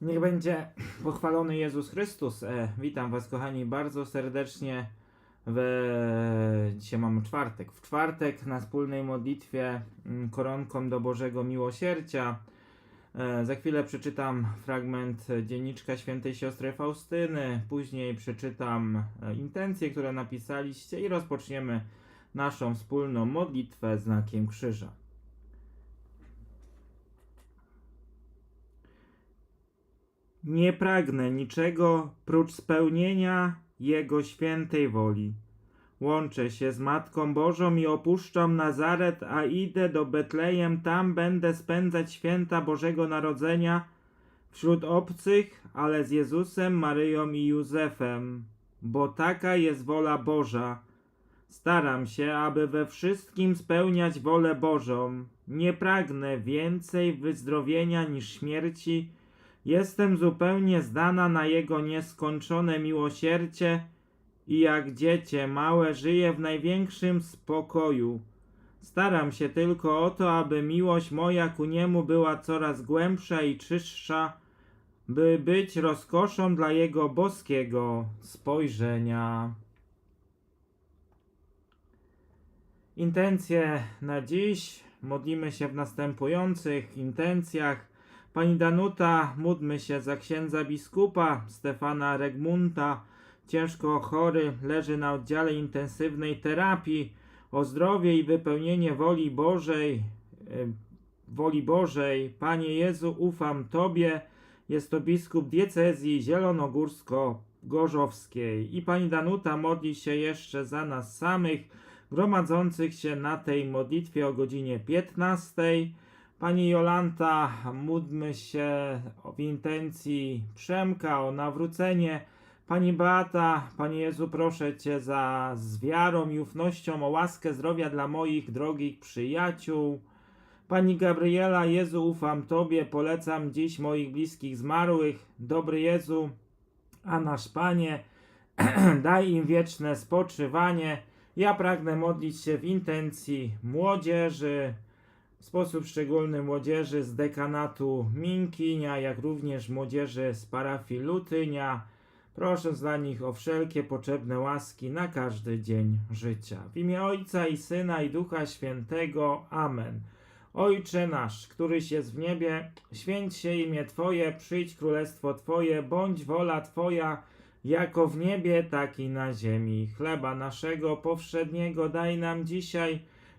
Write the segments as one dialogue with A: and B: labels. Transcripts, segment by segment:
A: Niech będzie pochwalony Jezus Chrystus. E, witam Was, kochani, bardzo serdecznie. W... Dzisiaj mamy czwartek. W czwartek na wspólnej modlitwie mm, koronką do Bożego Miłosierdzia. E, za chwilę przeczytam fragment dzienniczka świętej siostry Faustyny. Później przeczytam e, intencje, które napisaliście i rozpoczniemy naszą wspólną modlitwę znakiem krzyża. Nie pragnę niczego prócz spełnienia Jego świętej woli. Łączę się z Matką Bożą i opuszczam Nazaret, a idę do Betlejem. Tam będę spędzać święta Bożego Narodzenia wśród obcych, ale z Jezusem, Maryją i Józefem, bo taka jest wola Boża. Staram się, aby we wszystkim spełniać wolę Bożą. Nie pragnę więcej wyzdrowienia niż śmierci. Jestem zupełnie zdana na Jego nieskończone miłosierdzie i jak dziecię małe żyję w największym spokoju. Staram się tylko o to, aby miłość moja ku Niemu była coraz głębsza i czystsza, by być rozkoszą dla Jego boskiego spojrzenia. Intencje na dziś. Modlimy się w następujących intencjach. Pani Danuta, módlmy się za księdza biskupa Stefana Regmunta, ciężko chory, leży na oddziale intensywnej terapii, o zdrowie i wypełnienie woli Bożej, e, woli Bożej. Panie Jezu, ufam Tobie. Jest to biskup diecezji zielonogórsko-gorzowskiej. I Pani Danuta modli się jeszcze za nas samych, gromadzących się na tej modlitwie o godzinie 15. Pani Jolanta, módlmy się w intencji Przemka o nawrócenie. Pani Beata, Panie Jezu, proszę Cię za z wiarą i ufnością o łaskę zdrowia dla moich drogich przyjaciół. Pani Gabriela, Jezu, ufam Tobie, polecam dziś moich bliskich zmarłych. Dobry Jezu, a nasz Panie, daj im wieczne spoczywanie. Ja pragnę modlić się w intencji młodzieży, w sposób szczególny młodzieży z dekanatu Minkinia, jak również młodzieży z parafii Lutynia, prosząc dla nich o wszelkie potrzebne łaski na każdy dzień życia. W imię Ojca i Syna i Ducha Świętego. Amen. Ojcze nasz, któryś jest w niebie, święć się imię Twoje, przyjdź królestwo Twoje, bądź wola Twoja, jako w niebie, tak i na ziemi. Chleba naszego powszedniego daj nam dzisiaj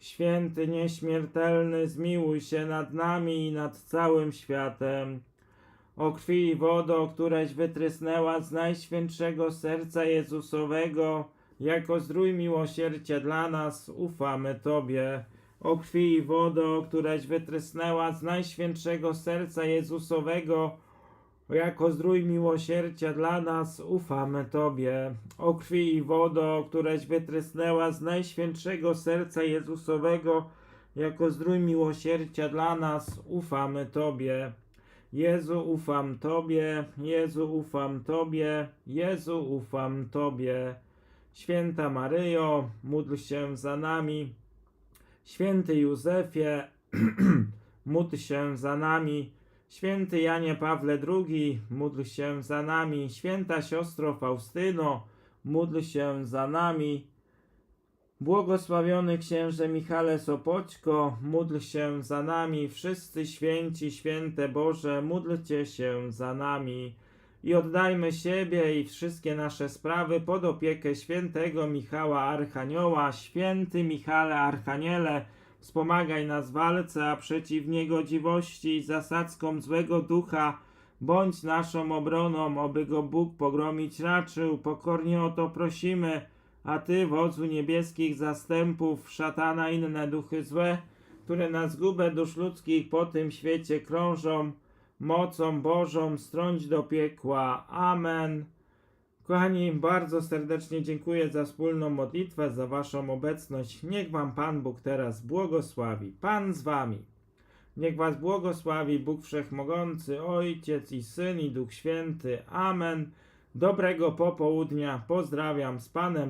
A: święty nieśmiertelny, zmiłuj się nad nami i nad całym światem. O krwi i wodo, któreś wytrysnęła z najświętszego serca Jezusowego, jako zdrój miłosierdzia dla nas, ufamy Tobie. O krwi i wodo, któreś wytrysnęła z najświętszego serca Jezusowego, jako zdrój miłosierdzia dla nas, ufamy Tobie. O krwi i wodo, któreś wytrysnęła z najświętszego serca Jezusowego, jako zdrój miłosierdzia dla nas, ufamy Tobie. Jezu, ufam Tobie, Jezu, ufam Tobie, Jezu, ufam Tobie. Święta Maryjo, módl się za nami. Święty Józefie, módl się za nami. Święty Janie Pawle II, módl się za nami. Święta siostro Faustyno, módl się za nami. Błogosławiony księże Michale Sopoćko, módl się za nami. Wszyscy święci, święte Boże, módlcie się za nami. I oddajmy siebie i wszystkie nasze sprawy pod opiekę świętego Michała Archanioła. Święty Michale Archaniele, wspomagaj nas walce, a przeciw niegodziwości i zasadzkom złego ducha bądź naszą obroną, oby go Bóg pogromić raczył. Pokornie o to prosimy, a Ty, wodzu niebieskich zastępów, szatana inne duchy złe, które na zgubę dusz ludzkich po tym świecie krążą, mocą Bożą strąć do piekła. Amen. Kochani, bardzo serdecznie dziękuję za wspólną modlitwę, za Waszą obecność. Niech Wam Pan Bóg teraz błogosławi. Pan z Wami. Niech Was błogosławi Bóg Wszechmogący, Ojciec i Syn i Duch Święty. Amen. Dobrego popołudnia. Pozdrawiam z Panem.